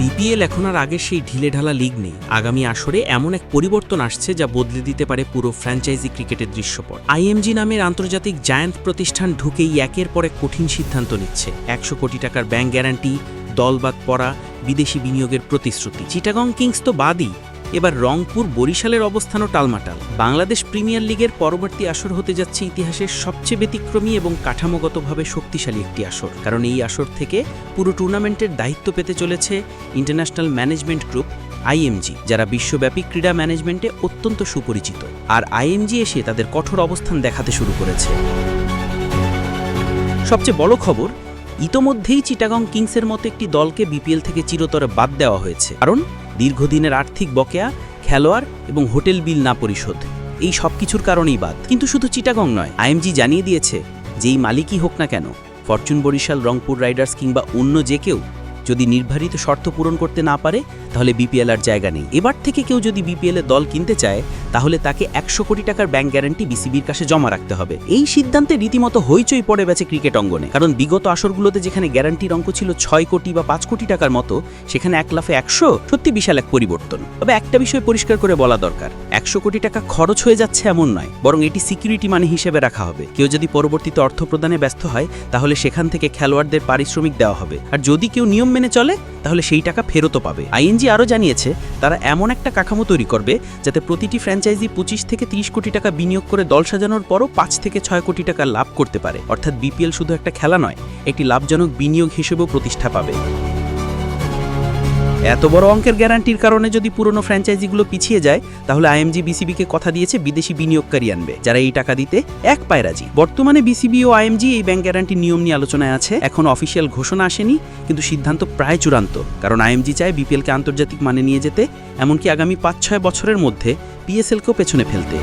BPL এখন আর আগে সেই ঢিলে ঢালা লিগ নেই। আগামী আসরে এমন এক পরিবর্তন আসছে যা বদলে দিতে পারে পুরো ফ্র্যাঞ্চাইজি ক্রিকেটের দৃশ্যপট। আইএমজি নামের আন্তর্জাতিক জায়ান্ট প্রতিষ্ঠান ঢুকেই একের পর এক কঠিন সিদ্ধান্ত নিচ্ছে। একশো কোটি টাকার ব্যাংক গ্যারান্টি দলবাদ পড়া, বিদেশি বিনিয়োগের প্রতিশ্রুতি। চিটাগং কিংস তো বাদই। এবার রংপুর বরিশালের অবস্থানও টালমাটাল। বাংলাদেশ প্রিমিয়ার লিগের পরবর্তী আসর হতে যাচ্ছে ইতিহাসের সবচেয়ে ব্যতিক্রমী এবং কাঠামোগতভাবে শক্তিশালী একটি আসর। কারণ এই আসর থেকে পুরো টুর্নামেন্টের দায়িত্ব পেতে চলেছে ইন্টারন্যাশনাল ম্যানেজমেন্ট গ্রুপ, আইএমজি, যারা বিশ্বব্যাপী ক্রীড়া ম্যানেজমেন্টে অত্যন্ত সুপরিচিত। আর আইএমজি এসে তাদের কঠোর অবস্থান দেখাতে শুরু করেছে। সবচেয়ে বড় খবর, ইতোমধ্যেই চিটাগং কিংসের মতো একটি দলকে বিপিএল থেকে চিরতরে বাদ দেওয়া হয়েছে। কারণ দীর্ঘদিনের আর্থিক বকেয়া, খেলোয়াড় এবং হোটেল বিল না পরিশোধ। এই সব কিছুর কারণেই বাদ। কিন্তু শুধু চিটাগং নয়, আইএমজি জানিয়ে দিয়েছে যেই মালিকই হোক না কেন, ফরচুন বরিশাল, রংপুর রাইডার্স কিংবা অন্য যে কেউ যদি নির্ধারিত শর্ত পূরণ করতে না পারে, তাহলে বিপিএল আর জায়গা নেই। এবার থেকে কেউ যদি বিপিএল দল কিনতে চায়, তাহলে তাকে একশো কোটি টাকার ব্যাংক গ্যারান্টি বিসিবির কাছে জমা রাখতে হবে। এই সিদ্ধান্তে রীতিমতো হইচই পড়ে গেছে ক্রিকেট অঙ্গনে। কারণ বিগত আসরগুলোতে যেখানে গ্যারান্টির অঙ্ক ছিল ছয় কোটি বা পাঁচ কোটি টাকার মতো, সেখানে এক লাফে একশো, সত্যি বিশাল এক পরিবর্তন। তবে একটা বিষয় পরিষ্কার করে বলা দরকার, একশো কোটি টাকা খরচ হয়ে যাচ্ছে এমন নয়, বরং এটি সিকিউরিটি মানি হিসেবে রাখা হবে। কেউ যদি পরবর্তীতে অর্থ প্রদানে ব্যস্ত হয়, তাহলে সেখান থেকে খেলোয়াড়দের পারিশ্রমিক দেওয়া হবে। আর যদি কেউ নিয়ম মেনে চলে, তাহলে সেই টাকা ফেরতও পাবে। আইএনজি আরও জানিয়েছে, তারা এমন একটা কাঠামো তৈরি করবে যাতে প্রতিটি ফ্র্যাঞ্চাইজি পঁচিশ থেকে তিরিশ কোটি টাকা বিনিয়োগ করে দল সাজানোর পরও পাঁচ থেকে ছয় কোটি টাকা লাভ করতে পারে। অর্থাৎ বিপিএল শুধু একটা খেলা নয়, একটি লাভজনক বিনিয়োগ হিসেবেও প্রতিষ্ঠা পাবে। এত বড় অঙ্কের গ্যারান্টির কারণে যদি পুরনো ফ্র্যাঞ্চাইজিগুলো পিছিয়ে যায়, তাহলে আইএমজি বিসিবিকে কথা দিয়েছে বিদেশি বিনিয়োগকারী আনবে, যারা এই টাকা দিতে এক পায় রাজি। বর্তমানে বিসিবি ও আইএমজি এই ব্যাংক গ্যারান্টির নিয়ম নিয়ে আলোচনায় আছে, এখন অফিসিয়াল ঘোষণা আসেনি, কিন্তু সিদ্ধান্ত প্রায় চূড়ান্ত, কারণ আইএমজি চায় বিপিএলকে আন্তর্জাতিক মানে নিয়ে যেতে, এমনকি আগামী পাঁচ ছয় বছরের মধ্যে পিএসএলকেও পেছনে ফেলতে।